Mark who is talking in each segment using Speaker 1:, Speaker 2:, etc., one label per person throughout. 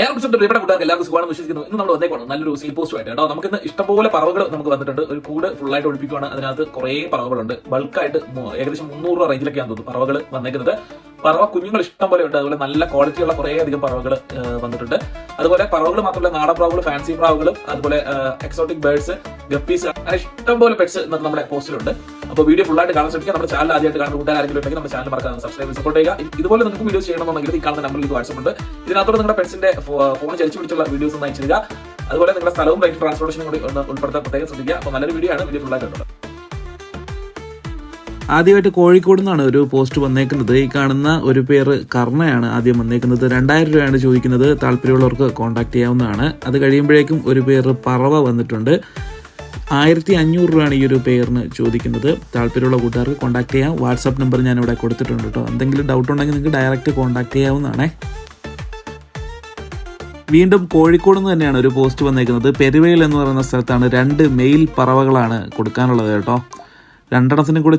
Speaker 1: ഏറെ കുറിച്ചിട്ട് പ്രിയപ്പെട്ട കൂട്ടുകാർക്ക് എല്ലാവർക്കും സുഖമാണെന്ന് വിശ്വസിക്കുന്നു. ഇന്ന് നമ്മൾ വന്നേക്കാണ് നല്ലൊരു സീൽ പോസ്റ്റ് ആയിട്ട്. കേട്ടോ നമുക്ക് ഇന്ന് ഇഷ്ടംപോലെ പറവകൾ നമുക്ക് വന്നിട്ടുണ്ട്. ഒരു കൂട് ഫുൾ ആയിട്ട് ഒഴിപ്പിക്കുകയാണ് അതിനകത്ത് കുറേ പറവകളുണ്ട്. ബൾക്കായിട്ട് ഏകദേശം മുന്നൂറ് റേഞ്ചിലൊക്കെയാണ് തോന്നുന്നു പറവകൾ വന്നേക്കുന്നത്. പറവ കുഞ്ഞുങ്ങൾ ഇഷ്ടം പോലെ ഉണ്ട്. അതുപോലെ നല്ല ക്വാളിറ്റിയുള്ള കുറേ അധികം പറവകൾ വന്നിട്ടുണ്ട്. അതുപോലെ പറവകൾ മാത്രമല്ല നാടൻ പ്രാവുകൾ ഫാൻസി പ്രാവുകളും അതുപോലെ എക്സോട്ടിക് ബേർഡ്സ് ഗപ്പീസ് അങ്ങനെ ഇഷ്ടം പോലെ പെറ്റ്സ് ഇന്നത്തെ നമ്മുടെ പോസ്റ്റിലുണ്ട്. അപ്പോൾ വീഡിയോ ഫുൾ ആയിട്ട് കാണാൻ ശ്രമിക്കുക. നമ്മുടെ ചാനൽ ആദ്യമായിട്ട് കാണുന്ന കൂട്ടുകാരെങ്കിലും ഉണ്ടെങ്കിൽ നമ്മുടെ ചാനൽ മറക്കാതെ സബ്സ്ക്രൈബ് സപ്പോർട്ട് ചെയ്യുക. ഇതുപോലെ നിങ്ങൾക്ക് വീഡിയോ ചെയ്യണമെന്നുണ്ടെങ്കിൽ ഈ കാണുന്ന നമ്പറിൽ വാട്സപ്പ് ഉണ്ട്. ഇതിനകത്തോടെ നിങ്ങളുടെ പെറ്റ്സിന്റെ ഫോൺ ചരിച്ചു പിടിച്ചുള്ള വീഡിയോസ് ഒന്ന് അയച്ചു തരിക അതുപോലെ നിങ്ങളുടെ സ്ഥലവും ബൈക്ക് ട്രാൻസ്പോർട്ടേഷനും കൂടി ഒന്ന് ഉൾപ്പെടുത്താൻ പ്രത്യേകം ശ്രദ്ധിക്കുക. അപ്പോൾ നല്ലൊരു വീഡിയോ ആണ്. വീഡിയോ ഫുൾ ആയിട്ട്
Speaker 2: ആദ്യമായിട്ട് കോഴിക്കോട് നിന്നാണ് ഒരു പോസ്റ്റ് വന്നേക്കുന്നത്. ഈ കാണുന്ന ഒരു പേര് കർണയാണ് ആദ്യം വന്നേക്കുന്നത്. രണ്ടായിരം രൂപയാണ് ചോദിക്കുന്നത്. താല്പര്യമുള്ളവർക്ക് കോൺടാക്ട് ചെയ്യാവുന്നതാണ്. അത് കഴിയുമ്പോഴേക്കും ഒരു പേര് പറവ വന്നിട്ടുണ്ട്. ആയിരത്തി അഞ്ഞൂറ് രൂപയാണ് ഈ ഒരു പേരിന് ചോദിക്കുന്നത്. താല്പര്യമുള്ള കൂട്ടുകാർക്ക് കോൺടാക്ട് ചെയ്യാം. വാട്സാപ്പ് നമ്പർ ഞാൻ ഇവിടെ കൊടുത്തിട്ടുണ്ട് കേട്ടോ. എന്തെങ്കിലും ഡൗട്ട് ഉണ്ടെങ്കിൽ നിങ്ങൾക്ക് ഡയറക്റ്റ് കോൺടാക്ട് ചെയ്യാവുന്നതാണേ. വീണ്ടും കോഴിക്കോട് നിന്ന് തന്നെയാണ് ഒരു പോസ്റ്റ് വന്നേക്കുന്നത്. പെരുവയിൽ എന്ന് പറയുന്ന സ്ഥലത്താണ് രണ്ട് മെയിൽ പറവകളാണ് കൊടുക്കാനുള്ളത് കേട്ടോ. രണ്ടെണ്ണത്തിനും കൂടെ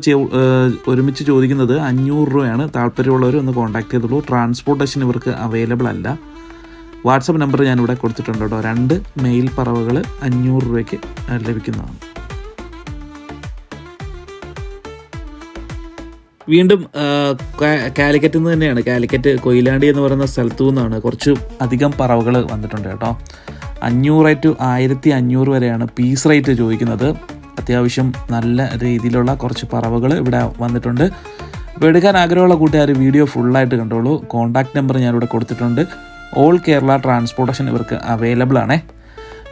Speaker 2: ഒരുമിച്ച് ചോദിക്കുന്നത് അഞ്ഞൂറ് രൂപയാണ്. താല്പര്യമുള്ളവർ ഒന്ന് കോൺടാക്ട് ചെയ്തുള്ളൂ ട്രാൻസ്പോർട്ടേഷൻ ഇവർക്ക് അവൈലബിൾ അല്ല. വാട്സപ്പ് നമ്പർ ഞാനിവിടെ കൊടുത്തിട്ടുണ്ട് കേട്ടോ. രണ്ട് മെയിൽ പറവകൾ അഞ്ഞൂറ് രൂപയ്ക്ക് ലഭിക്കുന്നതാണ്. വീണ്ടും കാലിക്കറ്റ് നിന്ന് തന്നെയാണ്. കാലിക്കറ്റ് കൊയിലാണ്ടി എന്ന് പറയുന്ന സ്ഥലത്തു നിന്നാണ് കുറച്ച് അധികം പറവകൾ വന്നിട്ടുണ്ട് കേട്ടോ. അഞ്ഞൂറ് ടു ആയിരത്തി അഞ്ഞൂറ് വരെയാണ് പീസ് റേറ്റ് ചോദിക്കുന്നത്. അത്യാവശ്യം നല്ല രീതിയിലുള്ള കുറച്ച് പറവകൾ ഇവിടെ വന്നിട്ടുണ്ട്. അപ്പോൾ എടുക്കാൻ ആഗ്രഹമുള്ള കൂട്ടുകാർ വീഡിയോ ഫുള്ളായിട്ട് കണ്ടോളൂ. കോൺടാക്ട് നമ്പർ ഞാനിവിടെ കൊടുത്തിട്ടുണ്ട്. ഓൾ കേരള ട്രാൻസ്പോർട്ടേഷൻ ഇവർക്ക് അവൈലബിൾ ആണേ.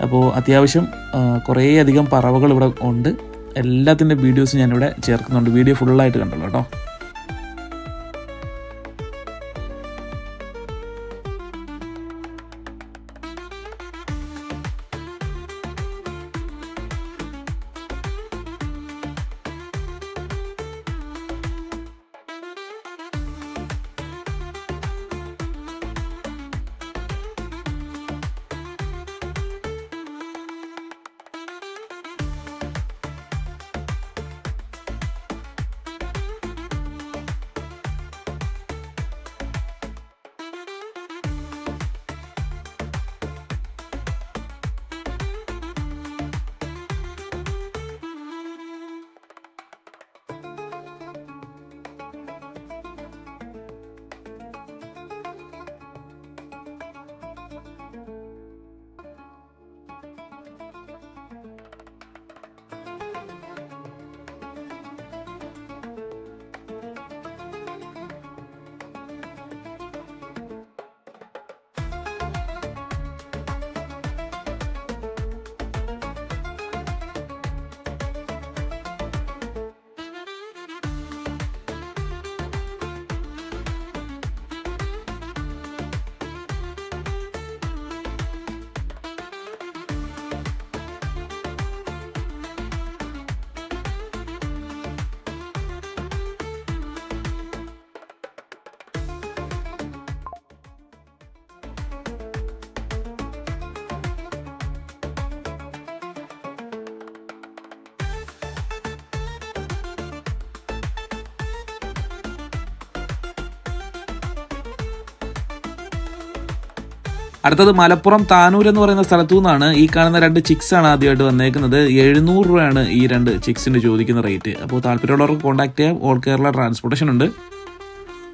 Speaker 2: അപ്പോൾ അത്യാവശ്യം കുറേയധികം പറവകൾ ഇവിടെ ഉണ്ട്. എല്ലാത്തിന്റെ വീഡിയോസ് ഞാനിവിടെ ചേർക്കുന്നുണ്ട്. വീഡിയോ ഫുള്ളായിട്ട് കണ്ടല്ലോ കേട്ടോ. അടുത്തത് മലപ്പുറം താനൂർ എന്ന് പറയുന്ന സ്ഥലത്തു നിന്നാണ് ഈ കാണുന്ന രണ്ട് ചിക്സ് ആണ് ആദ്യമായിട്ട് വന്നേക്കുന്നത്. എഴുന്നൂറ് രൂപയാണ് ഈ രണ്ട് ചിക്സിന് ചോദിക്കുന്ന റേറ്റ് അപ്പോൾ താല്പര്യമുള്ളവർക്ക് കോൺടാക്ട് ചെയ്യാം. ഓൾ കേരള ട്രാൻസ്പോർട്ടേഷൻ ഉണ്ട്.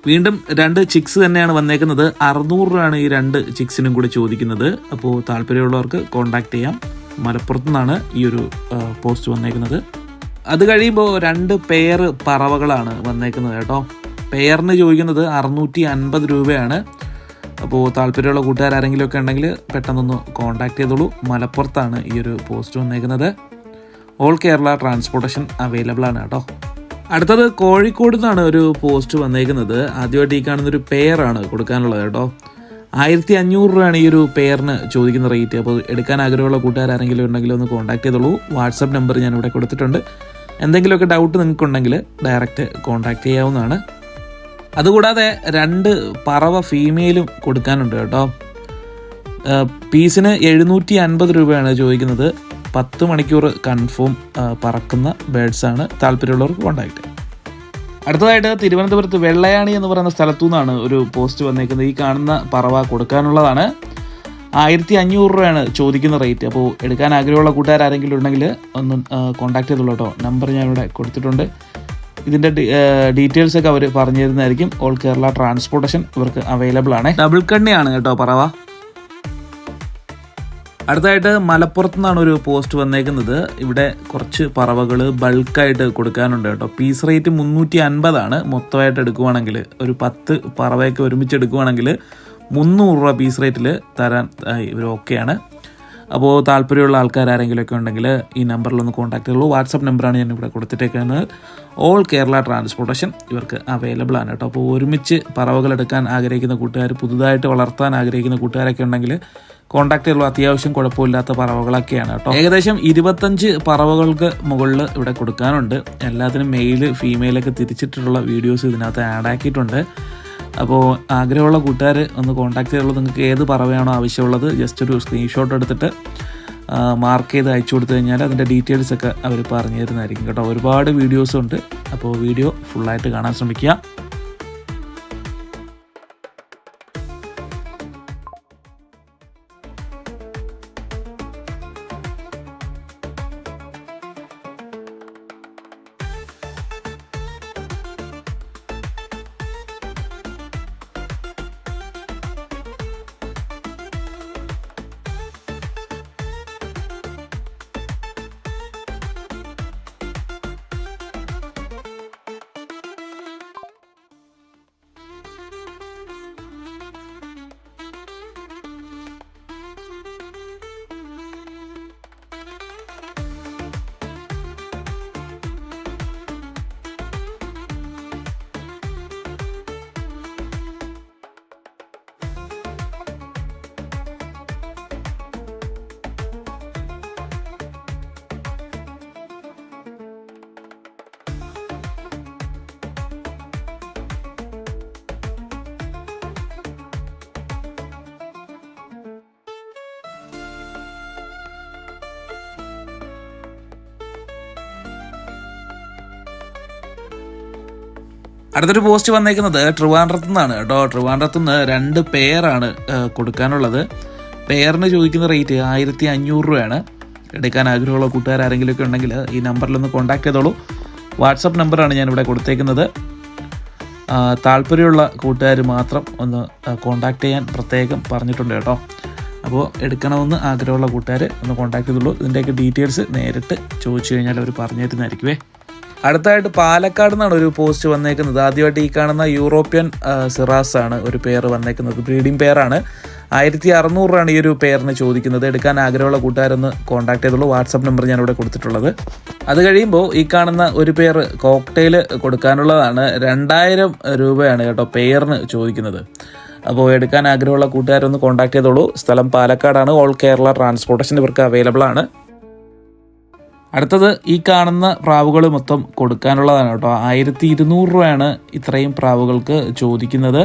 Speaker 2: വീണ്ടും രണ്ട് ചിക്സ് തന്നെയാണ് വന്നേക്കുന്നത്. അറുന്നൂറ് രൂപയാണ് ഈ രണ്ട് ചിക്സിനും കൂടി ചോദിക്കുന്നത്. അപ്പോൾ താല്പര്യമുള്ളവർക്ക് കോൺടാക്ട് ചെയ്യാം. മലപ്പുറത്തു നിന്നാണ് ഈ ഒരു പോസ്റ്റ് വന്നേക്കുന്നത്. അത് കഴിയുമ്പോൾ രണ്ട് പെയർ പറവകളാണ് വന്നേക്കുന്നത് കേട്ടോ. പെയറിന് ചോദിക്കുന്നത് അറുന്നൂറ്റി അൻപത് രൂപയാണ്. അപ്പോൾ താല്പര്യമുള്ള കൂട്ടുകാർ ആരെങ്കിലും ഒക്കെ ഉണ്ടെങ്കിൽ പെട്ടെന്നൊന്ന് കോൺടാക്ട് ചെയ്തോളൂ. മലപ്പുറത്താണ് ഈ ഒരു പോസ്റ്റ് വന്നേക്കുന്നത്. ഓൾ കേരള ട്രാൻസ്പോർട്ടേഷൻ അവൈലബിൾ ആണ് കേട്ടോ. അടുത്തത് കോഴിക്കോട് നിന്നാണ് ഒരു പോസ്റ്റ് വന്നേക്കുന്നത്. ആദ്യമായിട്ട് ഈ കാണുന്ന ഒരു പെയറാണ് കൊടുക്കാനുള്ളത് കേട്ടോ. ആയിരത്തി അഞ്ഞൂറ് രൂപയാണ് ഈ ഒരു പെയറിന് ചോദിക്കുന്ന റേറ്റ് അപ്പോൾ എടുക്കാൻ ആഗ്രഹമുള്ള കൂട്ടുകാർ ആരെങ്കിലും ഉണ്ടെങ്കിൽ ഒന്ന് കോൺടാക്ട് ചെയ്തോളൂ. വാട്സപ്പ് നമ്പർ ഞാൻ ഇവിടെ കൊടുത്തിട്ടുണ്ട്. എന്തെങ്കിലുമൊക്കെ ഡൗട്ട് നിങ്ങൾക്കുണ്ടെങ്കിൽ ഡയറക്റ്റ് കോൺടാക്ട് ചെയ്യാവുന്നതാണ്. അതുകൂടാതെ രണ്ട് പറവ ഫീമെയിലും കൊടുക്കാനുണ്ട് കേട്ടോ. പീസിന് എഴുന്നൂറ്റി അൻപത് രൂപയാണ് ചോദിക്കുന്നത്. പത്ത് മണിക്കൂർ കൺഫേം പറക്കുന്ന ബേഡ്സാണ് താല്പര്യമുള്ളവർക്ക് കോണ്ടാക്ട് അടുത്തതായിട്ട് തിരുവനന്തപുരത്ത് വെള്ളയാണി എന്ന് പറയുന്ന സ്ഥലത്തു നിന്നാണ് ഒരു പോസ്റ്റ് വന്നേക്കുന്നത്. ഈ കാണുന്ന പറവ കൊടുക്കാനുള്ളതാണ്. ആയിരത്തി അഞ്ഞൂറ് രൂപയാണ് ചോദിക്കുന്ന റേറ്റ്. അപ്പോൾ എടുക്കാൻ ആഗ്രഹമുള്ള കൂട്ടുകാർ ആരെങ്കിലും ഉണ്ടെങ്കിൽ ഒന്ന് കോൺടാക്ട് ചെയ്തോളൂ കേട്ടോ. നമ്പർ ഞാനിവിടെ കൊടുത്തിട്ടുണ്ട്. ഇതിന്റെ ഡീറ്റെയിൽസ് ഒക്കെ അവർ പറഞ്ഞു തരുന്നതായിരിക്കും ഓൾ കേരള ട്രാൻസ്പോർട്ടേഷൻ ഇവർക്ക് അവൈലബിൾ ആണ്. ഡബിൾ കണ്ണിയാണ് കേട്ടോ പറവ. അടുത്തായിട്ട് മലപ്പുറത്ത് നിന്നാണ് ഒരു പോസ്റ്റ് വന്നേക്കുന്നത്. ഇവിടെ കുറച്ച് പറവകൾ ബൾക്കായിട്ട് കൊടുക്കാനുണ്ട് കേട്ടോ. പീസ് റേറ്റ് മുന്നൂറ്റി അൻപതാണ് മൊത്തമായിട്ട് എടുക്കുവാണെങ്കിൽ ഒരു പത്ത് പറവയൊക്കെ ഒരുമിച്ച് എടുക്കുവാണെങ്കിൽ മുന്നൂറ് രൂപ പീസ് റേറ്റിൽ തരാൻ ഇവർ ഓക്കെയാണ് അപ്പോൾ താല്പര്യമുള്ള ആൾക്കാർ ആരെങ്കിലുമൊക്കെ ഉണ്ടെങ്കിൽ ഈ നമ്പറിലൊന്ന് കോൺടാക്ട് ചെയ്യുള്ളൂ വാട്സപ്പ് നമ്പറാണ് ഞാൻ ഇവിടെ കൊടുത്തിട്ടേക്കുന്നത്. ഓൾ കേരള ട്രാൻസ്പോർട്ടേഷൻ ഇവർക്ക് അവൈലബിൾ ആണ് കേട്ടോ. അപ്പോൾ ഒരുമിച്ച് പറവകൾ എടുക്കാൻ ആഗ്രഹിക്കുന്ന കൂട്ടുകാർ പുതുതായിട്ട് വളർത്താൻ ആഗ്രഹിക്കുന്ന കൂട്ടുകാരൊക്കെ ഉണ്ടെങ്കിൽ കോൺടാക്ട് ചെയ്യുള്ളൂ അത്യാവശ്യം കുഴപ്പമില്ലാത്ത പറവകളൊക്കെയാണ് കേട്ടോ. ഏകദേശം ഇരുപത്തഞ്ച് പറവകൾക്ക് മുകളിൽ ഇവിടെ കൊടുക്കാനുണ്ട്. എല്ലാത്തിനും മെയിൽ ഫീമെയിലൊക്കെ തിരിച്ചിട്ടുള്ള വീഡിയോസ് ഇതിനകത്ത് ആഡ് ആക്കിയിട്ടുണ്ട്. അപ്പോൾ ആഗ്രഹമുള്ള കൂട്ടുകാർ ഒന്ന് കോൺടാക്ട് ചെയ്യുള്ളൂ നിങ്ങൾക്ക് ഏത് പറവയാണോ ആവശ്യമുള്ളത് ജസ്റ്റ് ഒരു സ്ക്രീൻഷോട്ട് എടുത്തിട്ട് മാർക്ക് ചെയ്ത് അയച്ചു കൊടുത്തു കഴിഞ്ഞാൽ അതിന്റെ ഡീറ്റെയിൽസ് ഒക്കെ അവർ പറഞ്ഞു തരുന്നതായിരിക്കും കേട്ടോ. ഒരുപാട് വീഡിയോസ് ഉണ്ട്. അപ്പോൾ വീഡിയോ ഫുള്ളായിട്ട് കാണാൻ ശ്രമിക്കുക. അടുത്തൊരു പോസ്റ്റ് വന്നേക്കുന്നത് ട്രിവാൻഡ്രത്തു നിന്നാണ് കേട്ടോ. ട്രിവാൻഡ്രത്തു നിന്ന് രണ്ട് ഏഹ്, കൊടുക്കാനുള്ളത്. പെയറിന് ചോദിക്കുന്ന റേറ്റ് ആയിരത്തി അഞ്ഞൂറ് രൂപയാണ്. എടുക്കാൻ ആഗ്രഹമുള്ള കൂട്ടുകാർ ആരെങ്കിലുമൊക്കെ ഉണ്ടെങ്കിൽ ഈ നമ്പറിലൊന്ന് കോൺടാക്ട് ചെയ്തോളൂ. വാട്സപ്പ് നമ്പറാണ് ഞാനിവിടെ കൊടുത്തേക്കുന്നത്. താല്പര്യമുള്ള കൂട്ടുകാർ മാത്രം ഒന്ന് കോൺടാക്ട് ചെയ്യാൻ പ്രത്യേകം പറഞ്ഞിട്ടുണ്ട് കേട്ടോ. അപ്പോൾ എടുക്കണമെന്ന് ആഗ്രഹമുള്ള കൂട്ടുകാർ ഒന്ന് കോൺടാക്ട് ചെയ്തുള്ളൂ ഇതിന്റെയൊക്കെ ഡീറ്റെയിൽസ് നേരിട്ട് ചോദിച്ചു കഴിഞ്ഞാൽ അവർ പറഞ്ഞു തരുന്നതായിരിക്കുമേ അടുത്തായിട്ട് പാലക്കാട് നിന്നാണ് ഒരു പോസ്റ്റ് വന്നേക്കുന്നത്. ആദ്യമായിട്ട് ഈ കാണുന്ന യൂറോപ്യൻ സിറാസ് ആണ് ഒരു പേര് വന്നേക്കുന്നത്. ബ്രീഡിംഗ് പേരാണ്. ആയിരത്തി അറുന്നൂറ് രൂപയാണ് ഈ ഒരു പേരിന് ചോദിക്കുന്നത്. എടുക്കാൻ ആഗ്രഹമുള്ള കൂട്ടുകാരൊന്ന് കോൺടാക്ട് ചെയ്തുള്ളൂ വാട്സപ്പ് നമ്പർ ഞാൻ ഇവിടെ കൊടുത്തിട്ടുള്ളത്. അത് കഴിയുമ്പോൾ ഈ കാണുന്ന ഒരു പേർ കോക്ടെയിൽ കൊടുക്കാനുള്ളതാണ്. രണ്ടായിരം രൂപയാണ് കേട്ടോ പേരിന് ചോദിക്കുന്നത്. അപ്പോൾ എടുക്കാൻ ആഗ്രഹമുള്ള കൂട്ടുകാരൊന്ന് കോൺടാക്ട് ചെയ്തോളൂ. സ്ഥലം പാലക്കാടാണ്. ഓൾ കേരള ട്രാൻസ്പോർട്ടേഷൻ ഇവർക്ക് അവൈലബിൾ ആണ്. അടുത്തത് ഈ കാണുന്ന പ്രാവുകൾ മൊത്തം കൊടുക്കാനുള്ളതാണ് കേട്ടോ. ആയിരത്തി ഇരുന്നൂറ് രൂപയാണ് ഇത്രയും പ്രാവുകൾക്ക് ചോദിക്കുന്നത്.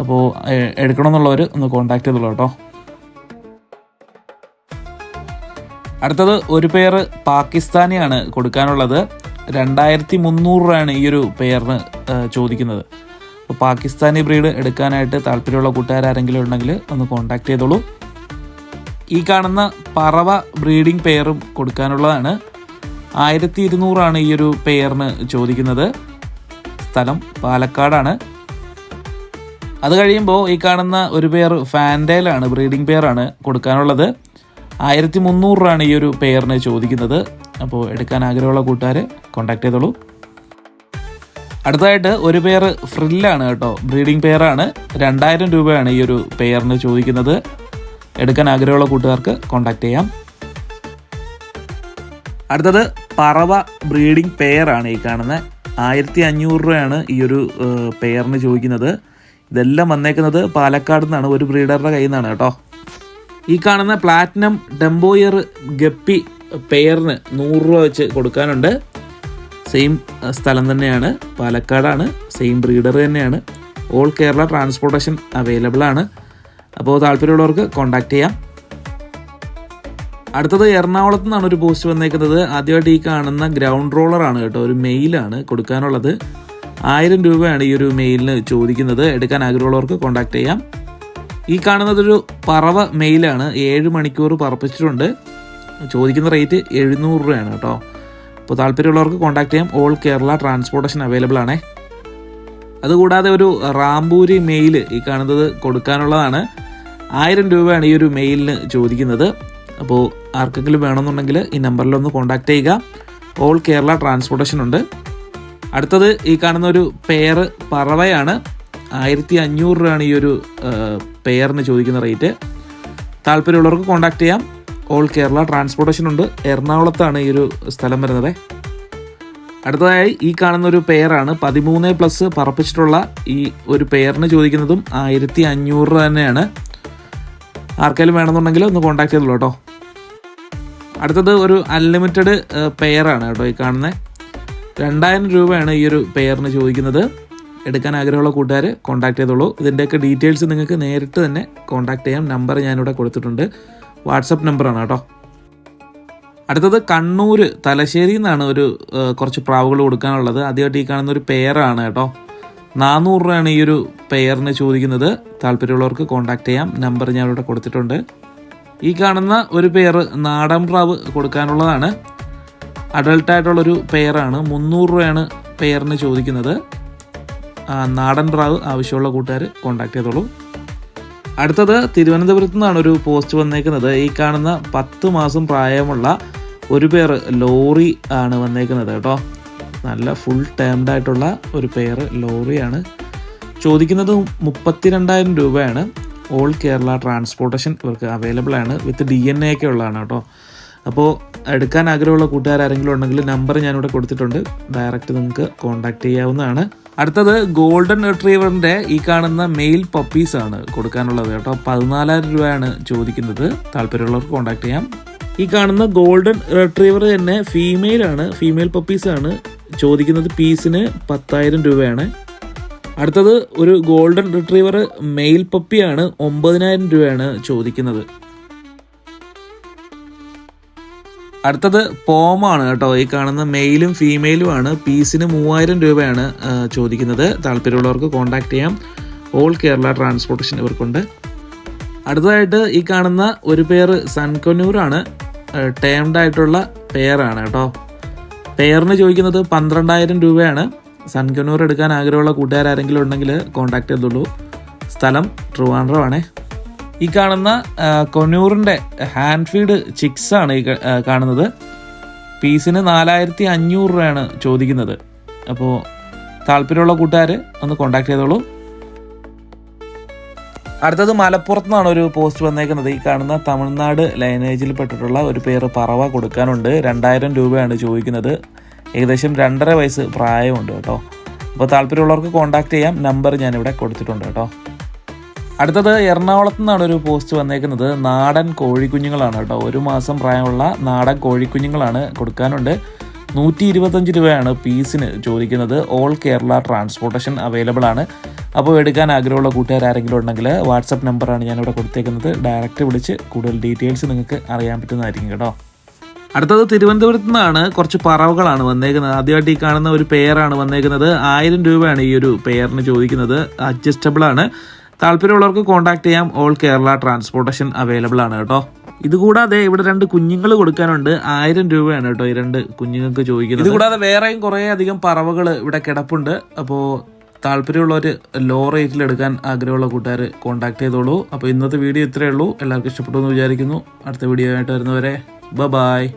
Speaker 2: അപ്പോൾ എടുക്കണമെന്നുള്ളവർ ഒന്ന് കോൺടാക്ട് ചെയ്തോളൂ കേട്ടോ. അടുത്തത് ഒരു പെയർ പാകിസ്ഥാനിയാണ് കൊടുക്കാനുള്ളത്. രണ്ടായിരത്തി മുന്നൂറ് രൂപയാണ് ഈ ഒരു പെയറിന് ചോദിക്കുന്നത്. അപ്പോൾ പാകിസ്ഥാനി ബ്രീഡ് എടുക്കാനായിട്ട് താല്പര്യമുള്ള കൂട്ടുകാരെങ്കിലും ഉണ്ടെങ്കിൽ ഒന്ന് കോൺടാക്ട് ചെയ്തോളൂ. ഈ കാണുന്ന പറവ ബ്രീഡിംഗ് പെയറും കൊടുക്കാനുള്ളതാണ്. ആയിരത്തി ഇരുന്നൂറാണ് ഈ ഒരു പെയറിന് ചോദിക്കുന്നത്. സ്ഥലം പാലക്കാടാണ്. അത് കഴിയുമ്പോൾ ഈ കാണുന്ന ഒരു പെയർ ഫാൻഡേലാണ് ബ്രീഡിംഗ് പെയറാണ് കൊടുക്കാനുള്ളത്. ആയിരത്തി മുന്നൂറ് രൂപയാണ് ഈ ഒരു പെയറിന് ചോദിക്കുന്നത്. അപ്പോൾ എടുക്കാൻ ആഗ്രഹമുള്ള കൂട്ടുകാർ കോൺടാക്ട് ചെയ്തോളൂ. അടുത്തതായിട്ട് ഒരു പെയർ ഫ്രില്ലാണ് കേട്ടോ ബ്രീഡിംഗ് പെയറാണ്. രണ്ടായിരം രൂപയാണ് ഈ ഒരു പെയറിന് ചോദിക്കുന്നത്. എടുക്കാൻ ആഗ്രഹമുള്ള കൂട്ടുകാർക്ക് കോണ്ടാക്ട് ചെയ്യാം. അടുത്തത് പറവ ബ്രീഡിംഗ് പെയറാണ് ഈ കാണുന്നത് ആയിരത്തി അഞ്ഞൂറ് രൂപയാണ് ഈ ഒരു പെയറിന് ചോദിക്കുന്നത്. ഇതെല്ലാം വന്നേക്കുന്നത് പാലക്കാട് നിന്നാണ് ഒരു ബ്രീഡറുടെ കയ്യിൽ നിന്നാണ് കേട്ടോ. ഈ കാണുന്ന പ്ലാറ്റിനം ഡെംബോയർ ഗപ്പി പെയറിന് നൂറ് രൂപ വെച്ച് കൊടുക്കാനുണ്ട്. സെയിം സ്ഥലം തന്നെയാണ് പാലക്കാടാണ് സെയിം ബ്രീഡർ തന്നെയാണ്. ഓൾ കേരള ട്രാൻസ്പോർട്ടേഷൻ അവൈലബിൾ ആണ്. അപ്പോൾ താല്പര്യമുള്ളവർക്ക് കോൺടാക്റ്റ് ചെയ്യാം. അടുത്തത് എറണാകുളത്ത് നിന്നാണ് ഒരു പോസ്റ്റ് വന്നേക്കുന്നത്. ആദ്യമായിട്ട് ഈ കാണുന്ന ഗ്രൗണ്ട് റോളറാണ് കേട്ടോ ഒരു മെയിലാണ് കൊടുക്കാനുള്ളത്. ആയിരം രൂപയാണ് ഈ ഒരു മെയിലിന് ചോദിക്കുന്നത്. എടുക്കാൻ ആഗ്രഹമുള്ളവർക്ക് കോൺടാക്ട് ചെയ്യാം. ഈ കാണുന്നതൊരു പറവ മെയിലാണ് ഏഴ് മണിക്കൂർ പറപ്പിച്ചിട്ടുണ്ട്. ചോദിക്കുന്ന റേറ്റ് എഴുന്നൂറ് രൂപയാണ് കേട്ടോ. അപ്പോൾ താല്പര്യമുള്ളവർക്ക് കോൺടാക്ട് ചെയ്യാം. ഓൾ കേരള ട്രാൻസ്പോർട്ടേഷൻ അവൈലബിൾ ആണേ. അതുകൂടാതെ ഒരു റാംബൂരി മെയിൽ ഈ കാണുന്നത് കൊടുക്കാനുള്ളതാണ്. ആയിരം രൂപയാണ് ഈ ഒരു മെയിലിന് ചോദിക്കുന്നത്. അപ്പോൾ ആർക്കെങ്കിലും വേണമെന്നുണ്ടെങ്കിൽ ഈ നമ്പറിലൊന്ന് കോൺടാക്ട് ചെയ്യുക. ഓൾ കേരള ട്രാൻസ്പോർട്ടേഷൻ ഉണ്ട്. അടുത്തത് ഈ കാണുന്ന ഒരു പെയർ പറവയാണ്. ആയിരത്തി അഞ്ഞൂറ് രൂപയാണ് ഈ ഒരു പെയറിന് ചോദിക്കുന്ന റേറ്റ് താല്പര്യമുള്ളവർക്ക് കോൺടാക്ട് ചെയ്യാം. ഓൾ കേരള ട്രാൻസ്പോർട്ടേഷൻ ഉണ്ട്. എറണാകുളത്താണ് ഈ ഒരു സ്ഥലം വരുന്നത്. അടുത്തതായി ഈ കാണുന്ന ഒരു പെയറാണ്. പതിമൂന്ന് പ്ലസ് പറപ്പിച്ചിട്ടുള്ള ഈ ഒരു പെയറിന് ചോദിക്കുന്നതും ആയിരത്തി അഞ്ഞൂറ് രൂപ തന്നെയാണ്. ആർക്കെങ്കിലും വേണമെന്നുണ്ടെങ്കിൽ ഒന്ന് കോൺടാക്ട് ചെയ്തോളൂ കേട്ടോ. അടുത്തത് ഒരു അൺലിമിറ്റഡ് പെയറാണ് കേട്ടോ ഈ കാണുന്നത് രണ്ടായിരം രൂപയാണ് ഈ ഒരു പെയറിന് ചോദിക്കുന്നത്. എടുക്കാൻ ആഗ്രഹമുള്ള കൂട്ടുകാർ കോൺടാക്ട് ചെയ്തോളൂ. ഇതിന്റെയൊക്കെ ഡീറ്റെയിൽസ് നിങ്ങൾക്ക് നേരിട്ട് തന്നെ കോൺടാക്ട് ചെയ്യാം. നമ്പർ ഞാനിവിടെ കൊടുത്തിട്ടുണ്ട്. വാട്സപ്പ് നമ്പറാണ് കേട്ടോ. അടുത്തത് കണ്ണൂർ തലശ്ശേരി നിന്നാണ് ഒരു കുറച്ച് പ്രാവുകൾ കൊടുക്കാനുള്ളത്. ആദ്യമായിട്ട് ഈ കാണുന്ന ഒരു പെയറാണ് കേട്ടോ. നാനൂറ് രൂപയാണ് ഈ ഒരു പെയറിന് ചോദിക്കുന്നത്. താല്പര്യമുള്ളവർക്ക് കോൺടാക്ട് ചെയ്യാം. നമ്പർ ഞാൻ ഇവിടെ കൊടുത്തിട്ടുണ്ട്. ഈ കാണുന്ന ഒരു പെയർ നാടൻ പ്രാവ് കൊടുക്കാനുള്ളതാണ്. അഡൾട്ടായിട്ടുള്ളൊരു പെയറാണ് മുന്നൂറ് രൂപയാണ് പെയറിന് ചോദിക്കുന്നത്. നാടൻ പ്രാവ് ആവശ്യമുള്ള കൂട്ടുകാർ കോൺടാക്ട് ചെയ്തോളൂ. അടുത്തത് തിരുവനന്തപുരത്തു നിന്നാണ് ഒരു പോസ്റ്റ് വന്നേക്കുന്നത്. ഈ കാണുന്ന പത്ത് മാസം പ്രായമുള്ള ഒരു പേർ ലോറി ആണ് വന്നേക്കുന്നത് കേട്ടോ. നല്ല ഫുൾ ടേംഡ് ആയിട്ടുള്ള ഒരു പേർ ലോറിയാണ്. ചോദിക്കുന്നത് മുപ്പത്തിരണ്ടായിരം രൂപയാണ്. ഓൾ കേരള ട്രാൻസ്പോർട്ടേഷൻ ഇവർക്ക് അവൈലബിൾ ആണ്. വിത്ത് ഡി എൻ എ ഒക്കെ ഉള്ളതാണ് കേട്ടോ. അപ്പോൾ എടുക്കാൻ ആഗ്രഹമുള്ള കൂട്ടുകാർ ആരെങ്കിലും ഉണ്ടെങ്കിൽ നമ്പർ ഞാനിവിടെ കൊടുത്തിട്ടുണ്ട്. ഡയറക്റ്റ് നിങ്ങൾക്ക് കോൺടാക്റ്റ് ചെയ്യാവുന്നതാണ്. അടുത്തത് ഗോൾഡൻ റിട്രീവറിന്റെ ഈ കാണുന്ന മെയിൽ പപ്പീസ് ആണ് കൊടുക്കാനുള്ളത് കേട്ടോ. പതിനാലായിരം രൂപയാണ് ചോദിക്കുന്നത്. താല്പര്യമുള്ളവർക്ക് കോൺടാക്ട് ചെയ്യാം. ഈ കാണുന്ന ഗോൾഡൻ റിട്രീവർ തന്നെ ഫീമെയിൽ ആണ് ഫീമെയിൽ പപ്പീസ് ആണ്. ചോദിക്കുന്നത് പീസിന് പത്തായിരം രൂപയാണ്. അടുത്തത് ഒരു ഗോൾഡൻ റിട്രീവർ മെയിൽ പപ്പിയാണ് ഒമ്പതിനായിരം രൂപയാണ് ചോദിക്കുന്നത്. അടുത്തത് പോമാണ് കേട്ടോ. ഈ കാണുന്ന മെയിലും ഫീമെയിലുമാണ് പീസിന് മൂവായിരം രൂപയാണ് ചോദിക്കുന്നത്. താല്പര്യമുള്ളവർക്ക് കോൺടാക്ട് ചെയ്യാം. ഓൾ കേരള ട്രാൻസ്പോർട്ടേഷൻ ഇവർക്കുണ്ട്. അടുത്തതായിട്ട് ഈ കാണുന്ന ഒരു പേര് സൺകൊന്നൂറാണ് ടേംഡ് ആയിട്ടുള്ള പെയറാണ് കേട്ടോ. പെയറിന് ചോദിക്കുന്നത് പന്ത്രണ്ടായിരം രൂപയാണ്. സൺകൊന്നൂർ എടുക്കാൻ ആഗ്രഹമുള്ള കൂട്ടുകാരെങ്കിലും ഉണ്ടെങ്കിൽ കോൺടാക്ട് ചെയ്തോളൂ. സ്ഥലം ട്രിവാൻഡ്രം ആണേ ഈ കാണുന്ന കൊനൂറിന്റെ ഹാൻഡ് ഫീഡ് ചിക്സ് ആണ് ഈ കാണുന്നത്. പീസിന് നാലായിരത്തി അഞ്ഞൂറ് രൂപയാണ് ചോദിക്കുന്നത്. അപ്പോൾ താല്പര്യമുള്ള കൂട്ടുകാർ ഒന്ന് കോൺടാക്ട് ചെയ്തോളൂ. അടുത്തത് മലപ്പുറത്ത് നിന്നാണ് ഒരു പോസ്റ്റ് വന്നേക്കുന്നത്. ഈ കാണുന്ന തമിഴ്നാട് ലൈനേജിൽ പെട്ടിട്ടുള്ള ഒരു പേര് പറവ കൊടുക്കാനുണ്ട്. രണ്ടായിരം രൂപയാണ് ചോദിക്കുന്നത്. ഏകദേശം രണ്ടര വയസ്സ് പ്രായമുണ്ട് കേട്ടോ. അപ്പോൾ താല്പര്യമുള്ളവർക്ക് കോൺടാക്ട് ചെയ്യാം. നമ്പർ ഞാനിവിടെ കൊടുത്തിട്ടുണ്ട് കേട്ടോ. അടുത്തത് എറണാകുളത്ത് നിന്നാണ് ഒരു പോസ്റ്റ് വന്നേക്കുന്നത്. നാടൻ കോഴിക്കുഞ്ഞുങ്ങളാണ് കേട്ടോ. ഒരു മാസം പ്രായമുള്ള നാടൻ കോഴിക്കുഞ്ഞുങ്ങളാണ് കൊടുക്കാനുണ്ട്. നൂറ്റി ഇരുപത്തഞ്ച് രൂപയാണ് പീസിന് ചോദിക്കുന്നത്. ഓൾ കേരള ട്രാൻസ്പോർട്ടേഷൻ അവൈലബിൾ ആണ്. അപ്പോൾ എടുക്കാൻ ആഗ്രഹമുള്ള കൂട്ടുകാർ ആരെങ്കിലും ഉണ്ടെങ്കിൽ വാട്സപ്പ് നമ്പറാണ് ഞാനിവിടെ കൊടുത്തേക്കുന്നത്. ഡയറക്റ്റ് വിളിച്ച് കൂടുതൽ ഡീറ്റെയിൽസ് നിങ്ങൾക്ക് അറിയാൻ പറ്റുന്നതായിരിക്കും കേട്ടോ. അടുത്തത് തിരുവനന്തപുരത്ത് നിന്നാണ് കുറച്ച് പറവകളാണ് വന്നേക്കുന്നത്. ആദ്യമായിട്ട് ഈ കാണുന്ന ഒരു പെയറാണ് വന്നേക്കുന്നത്. ആയിരം രൂപയാണ് ഈ ഒരു പെയറിന് ചോദിക്കുന്നത്. അഡ്ജസ്റ്റബിൾ ആണ്. താല്പര്യമുള്ളവർക്ക് കോൺടാക്ട് ചെയ്യാം. ഓൾ കേരള ട്രാൻസ്പോർട്ടേഷൻ അവൈലബിൾ ആണ് കേട്ടോ. ഇതുകൂടാതെ ഇവിടെ രണ്ട് കുഞ്ഞുങ്ങൾ കൊടുക്കാനുണ്ട്. ആയിരം രൂപയാണ് കേട്ടോ ഈ രണ്ട് കുഞ്ഞുങ്ങൾക്ക് ചോദിക്കുന്നത്. ഇതുകൂടാതെ വേറെയും കുറേ അധികം പറവകൾ ഇവിടെ കിടപ്പുണ്ട്. അപ്പോൾ താല്പര്യമുള്ളവർ ലോ റേറ്റിൽ എടുക്കാൻ ആഗ്രഹമുള്ള കൂട്ടുകാർ കോൺടാക്ട് ചെയ്തോളൂ. അപ്പോൾ ഇന്നത്തെ വീഡിയോ ഇത്രയേ ഉള്ളൂ. എല്ലാവർക്കും ഇഷ്ടപ്പെട്ടു എന്ന് വിചാരിക്കുന്നു. അടുത്ത വീഡിയോ ആയിട്ട് വരുന്നവരെ ബ ബായ്